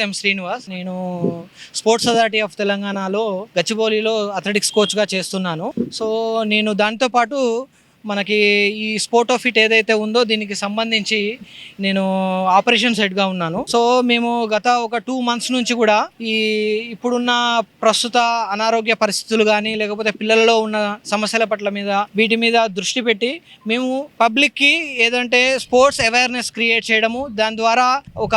ఎం శ్రీనివాస్. నేను sports authority of తెలంగాణలో గచ్చిబౌలిలో athletics కోచ్గా చేస్తున్నాను. సో నేను దాంతో పాటు మనకి ఈ స్పోర్ట్ ఆఫ్ ఇట్ ఏదైతే ఉందో దీనికి సంబంధించి నేను ఆపరేషన్ సెట్గా ఉన్నాను. సో మేము గత ఒక టూ మంత్స్ నుంచి కూడా ఈ ఇప్పుడున్న ప్రస్తుత అనారోగ్య పరిస్థితులు కానీ లేకపోతే పిల్లలలో ఉన్న సమస్యల పట్ల మీద వీటి మీద దృష్టి పెట్టి మేము పబ్లిక్కి ఏదంటే స్పోర్ట్స్ అవేర్నెస్ క్రియేట్ చేయడము దాని ద్వారా ఒక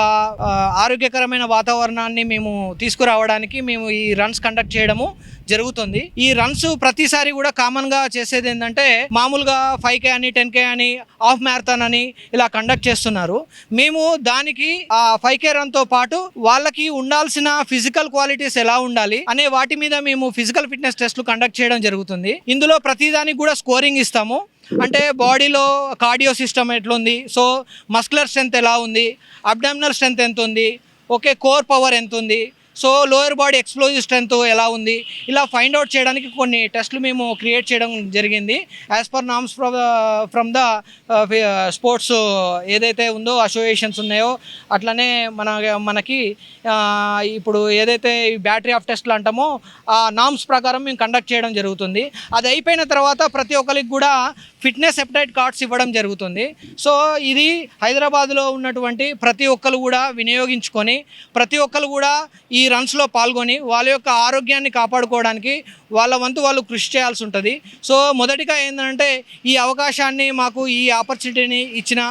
ఆరోగ్యకరమైన వాతావరణాన్ని మేము తీసుకురావడానికి మేము ఈ రన్స్ కండక్ట్ చేయడము జరుగుతుంది. ఈ రన్స్ ప్రతిసారి కూడా కామన్గా చేసేది ఏంటంటే మామూలుగా ఫైవ్ కే అని టెన్ కే అని హాఫ్ మ్యారథాన్ అని ఇలా కండక్ట్ చేస్తున్నారు. మేము దానికి ఆ ఫైవ్ కే రన్తో పాటు వాళ్ళకి ఉండాల్సిన ఫిజికల్ క్వాలిటీస్ ఎలా ఉండాలి అనే వాటి మీద మేము ఫిజికల్ ఫిట్నెస్ టెస్ట్లు కండక్ట్ చేయడం జరుగుతుంది. ఇందులో ప్రతిదానికి కూడా స్కోరింగ్ ఇస్తాము. అంటే బాడీలో కార్డియో సిస్టమ్ ఎట్లుంది? సో మస్కులర్ స్ట్రెంత్ ఎలా ఉంది? అబ్డామినల్ స్ట్రెంత్ ఎంత ఉంది? ఓకే కోర్ పవర్ ఎంత ఉంది? So lower body explosive strength ఎలా ఉంది? ఇలా ఫైండ్ అవుట్ చేయడానికి కొన్ని టెస్ట్లు మేము క్రియేట్ చేయడం జరిగింది. As per norms from the sports ఏదైతే ఉందో అసోసియేషన్స్ ఉన్నాయో అట్లనే మన మనకి ఇప్పుడు ఏదైతే ఈ బ్యాటరీ ఆఫ్ టెస్ట్లు అంటామో ఆ నామ్స్ ప్రకారం మేము కండక్ట్ చేయడం జరుగుతుంది. అది అయిపోయిన తర్వాత ప్రతి ఒక్కరికి కూడా ఫిట్నెస్ ఎప్టైట్ కార్డ్స్ ఇవ్వడం జరుగుతుంది. సో ఇది హైదరాబాద్లో ఉన్నటువంటి ప్రతి ఒక్కరు కూడా వినియోగించుకొని ప్రతి ఒక్కరు కూడా ఈ రన్స్లో పాల్గొని వాళ్ళ యొక్క ఆరోగ్యాన్ని కాపాడుకోవడానికి వాళ్ళ వంతు వాళ్ళు కృషి చేయాల్సి ఉంటుంది. సో మొదటిగా ఏంటంటే ఈ అవకాశాన్ని మాకు ఈ ఆపర్చునిటీని ఇచ్చిన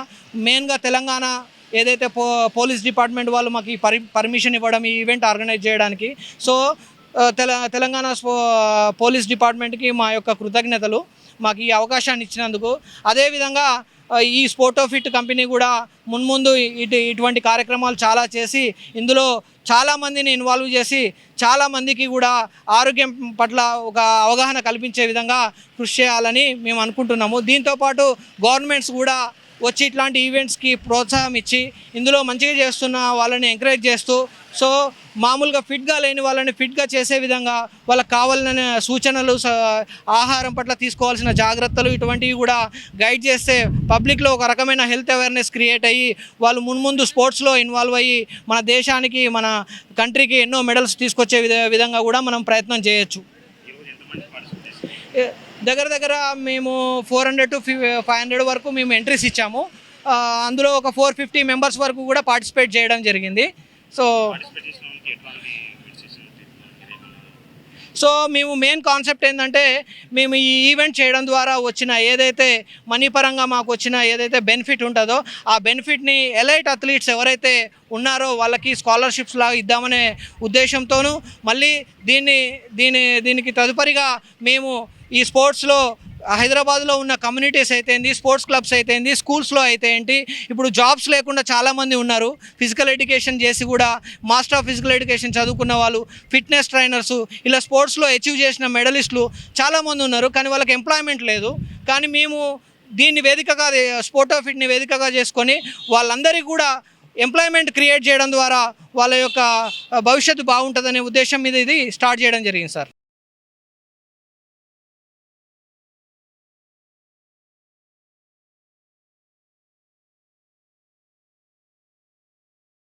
మెయిన్గా తెలంగాణ ఏదైతే పో పోలీస్ డిపార్ట్మెంట్ వాళ్ళు మాకు ఈ పరి పర్మిషన్ ఇవ్వడం ఈ ఈవెంట్ ఆర్గనైజ్ చేయడానికి. సో తెల తెలంగాణ పోలీస్ డిపార్ట్మెంట్కి మా యొక్క కృతజ్ఞతలు. మాకు ఈ అవకాశాన్ని ఇచ్చినందుకు. అదేవిధంగా ఈ స్పోర్టో ఫిట్ కంపెనీ కూడా మున్ముందు ఇటు ఇటువంటి కార్యక్రమాలు చాలా చేసి ఇందులో చాలామందిని ఇన్వాల్వ్ చేసి చాలామందికి కూడా ఆరోగ్యం పట్ల ఒక అవగాహన కల్పించే విధంగా కృషి చేయాలని మేము అనుకుంటున్నాము. దీంతోపాటు గవర్నమెంట్స్ కూడా వచ్చి ఇట్లాంటి ఈవెంట్స్కి ప్రోత్సాహం ఇచ్చి ఇందులో మంచిగా చేస్తున్న వాళ్ళని ఎంకరేజ్ చేస్తూ సో మామూలుగా ఫిట్గా లేని వాళ్ళని ఫిట్గా చేసే విధంగా వాళ్ళకి కావాలనే సూచనలు ఆహారం పట్ల తీసుకోవాల్సిన జాగ్రత్తలు ఇటువంటివి కూడా గైడ్ చేస్తే పబ్లిక్లో ఒక రకమైన హెల్త్ అవేర్నెస్ క్రియేట్ అయ్యి వాళ్ళు మున్ముందు స్పోర్ట్స్లో ఇన్వాల్వ్ అయ్యి మన దేశానికి మన కంట్రీకి ఎన్నో మెడల్స్ తీసుకొచ్చే విధ విధంగా కూడా మనం ప్రయత్నం చేయొచ్చు. దగ్గర దగ్గర మేము four hundred to five hundred వరకు మేము ఎంట్రీస్ ఇచ్చాము. అందులో ఒక ఫోర్ ఫిఫ్టీ మెంబర్స్ వరకు కూడా పార్టిసిపేట్ చేయడం జరిగింది. సో సో మేము మెయిన్ కాన్సెప్ట్ ఏంటంటే మేము ఈ ఈవెంట్ చేయడం ద్వారా వచ్చిన ఏదైతే మనీ పరంగా మాకు వచ్చిన ఏదైతే బెనిఫిట్ ఉంటుందో ఆ బెనిఫిట్ని ఎలైట్ అథ్లీట్స్ ఎవరైతే ఉన్నారో వాళ్ళకి స్కాలర్షిప్స్ లాగా ఇద్దామనే ఉద్దేశంతోనూ మళ్ళీ దీన్ని దీని దీనికి తదుపరిగా మేము ఈ స్పోర్ట్స్లో హైదరాబాద్లో ఉన్న కమ్యూనిటీస్ అయితే ఏంది స్పోర్ట్స్ క్లబ్స్ అయితే ఏంది స్కూల్స్లో అయితే ఏంటి ఇప్పుడు జాబ్స్ లేకుండా చాలామంది ఉన్నారు. ఫిజికల్ ఎడ్యుకేషన్ చేసి కూడా మాస్టర్ ఆఫ్ ఫిజికల్ ఎడ్యుకేషన్ చదువుకున్న వాళ్ళు ఫిట్నెస్ ట్రైనర్స్ ఇలా స్పోర్ట్స్లో అచీవ్ చేసిన మెడలిస్టులు చాలామంది ఉన్నారు. కానీ వాళ్ళకి ఎంప్లాయ్మెంట్ లేదు. కానీ మేము దీన్ని వేదికగా స్పోర్ట్ ఆఫ్ ఫిట్ని వేదికగా చేసుకొని వాళ్ళందరికీ కూడా ఎంప్లాయ్మెంట్ క్రియేట్ చేయడం ద్వారా వాళ్ళ యొక్క భవిష్యత్తు బాగుంటుందనే ఉద్దేశం మీద ఇది స్టార్ట్ చేయడం జరిగింది సార్